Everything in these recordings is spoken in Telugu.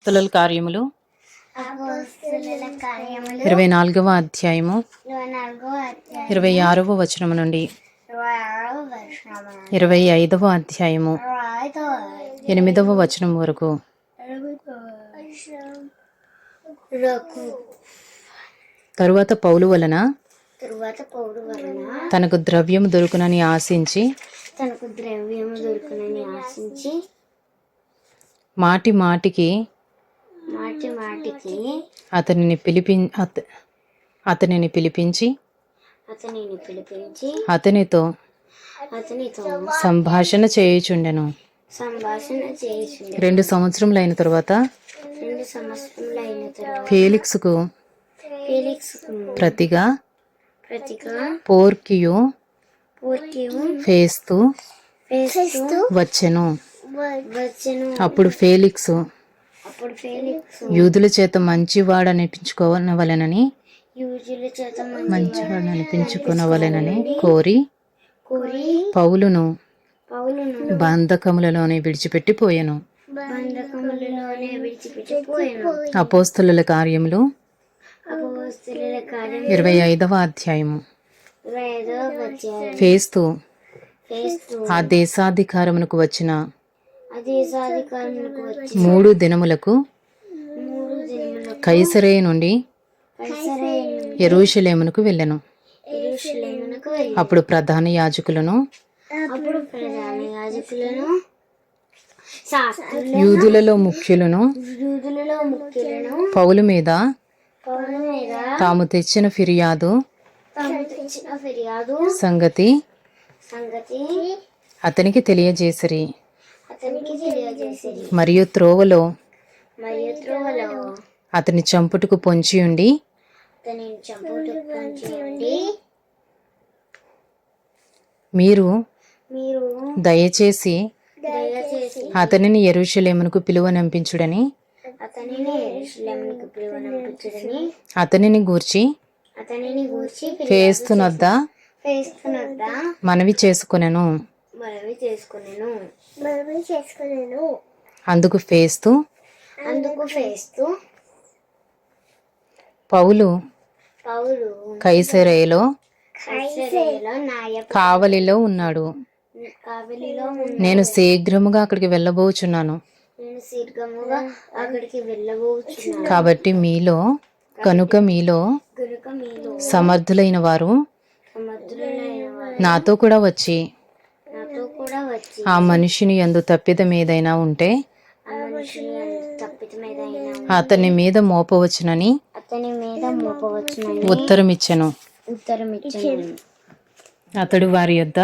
అపోస్తుల కార్యములు. ఇరవై నాలుగవ అధ్యాయము. ఇరవై ఆరవ వచనము నుండి. ఇరవై ఐదవ అధ్యాయము. ఎనిమిదవ వచనం వరకు. రకు. తరువాత పౌలు వలన. తనకు ద్రవ్యము దొరుకునని ఆశించి. తనకు ద్రవ్యము దొరుకునని ఆశించి. మాటి మాటికి అతనిని పిలిపి అత- అతనిని పిలిపించి అతనిని పిలిపించి అతనితో అతనితో సంభాషణ చేయుచుండెను. సంభాషణ చేసి రెండు సంవత్సరములైన తరువాత రెండు సంవత్సరములు అయిన తర్వాత ఫేలిక్స్కు ఫీలిక్స్ ప్రతిగా ప్రతిగా పోర్కియు పూర్తియు ఫేస్తూ వేస్తూ వచ్చెను. వచ్చెను. అప్పుడు ఫేలిక్స్ యూదుల చేత మంచివాడనిపించుకోవలనని యూజుల చేత మంచివాడనిపించుకునవలెనని కోరి కోరి పౌలును బంధకములలోనే విడిచిపెట్టి పోయెను కార్యములు అపోస్తుల కార్యం ఇరవై ఐదవ అధ్యాయము. ఫేస్తూ ఆ దేశాధికారమునకు వచ్చిన మూడు దినములకు కైసరే నుండి ఎరూషలేమునకు వెళ్ళెను. అప్పుడు ప్రధాన యాజకులను యూదులలో ముఖ్యులను పౌలు మీద తాము తెచ్చిన ఫిర్యాదు సంగతి అతనికి తెలియజేసిరి. అతనికి తెలియజేసిరి మరియు త్రోవలో మరియు త్రోవలో అతని చంపుటకు పొంచి ఉండి అతని మీరు మీరు దయచేసి దయచేసి అతనిని ఎరుషలేమునకు పిలువనంపించుడని అతనిని ఎరుషలేమునికి పిలువనంపించుడని అతనిని గూర్చి అతనిని గూర్చి ఫేస్తునద్ద? వేస్తున్నద్ద మనవి చేసుకొనెను. మనవి చేసుకునేను. మనవి చేసుకునేను. అందుకు ఫేస్తూ? అందుకు ఫేస్తూ. పౌలు పౌలు కైసరేలో కైసరేలో కావలిలో ఉన్నాడు. కావలిలో నేను శీఘ్రముగా అక్కడికి వెళ్ళబోచున్నాను. నేను శీఘ్రముగా అక్కడికి వెళ్ళబోచున్నాను. కాబట్టి మీలో కనుక మీలో సమర్థులైన వారు నాతో కూడా వచ్చి ఆ మనిషిని ఎందు తప్పిదం ఏదైనా ఉంటే అతని మీద మోపవచ్చునని అతని మీద మోపవచ్చునని ఉత్తరమిచ్చెను. ఉత్తరం ఇచ్చాను అతడు వారి యొద్ద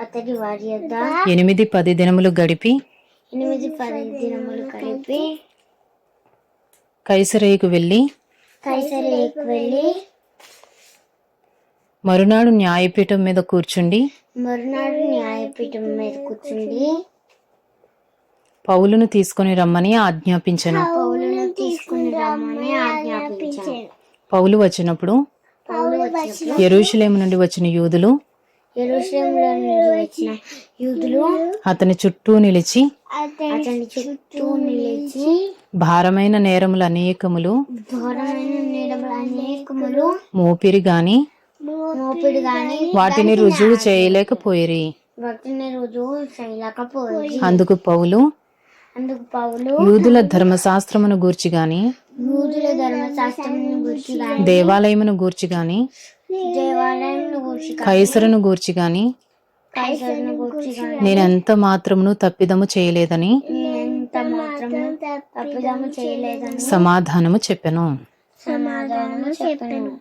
అతడి వారి యొద్ద ఎనిమిది పది దినములు గడిపి ఎనిమిది పది దినములు కలిపి కైసరేయుకు వెళ్ళి కైసరేకి వెళ్ళి మరునాడు న్యాయపీఠం మీద కూర్చుండి మరునాడు న్యాయపీఠం మీద కూర్చుండి పౌలును తీసుకొని రమ్మని ఆజ్ఞాపించెను. పౌలను తీసుకుని రామని ఆజ్ఞాపించాను. పౌలు వచ్చినప్పుడు ఎరూషలేము నుండి వచ్చిన యూదులు వచ్చిన అతని చుట్టూ నిలిచి అతని చుట్టూ నిలిచి భారమైన నేరములు అనేకములు ఘోరమైన నీడములు అనేకములు మోపిరి గాని వాటిని రుజువు చేయలేకపోయిరి. వాటిని రుజువు చేయలేకపోయి అందుకు పౌలు అందుకు పౌలు యూదుల ధర్మశాస్త్రమును గూర్చి గాని యూదుల ధర్మశాస్త్రం గురించి గాని దేవాలయమును గూర్చి గాని దేవాలయం గురించి కైసరును గూర్చి గాని కైసరుని గురించి గాని నేనెంత మాత్రమును తప్పిదము చేయలేదని తప్పిదము సమాధానము చెప్పెను. సమాధానము చెప్పాను.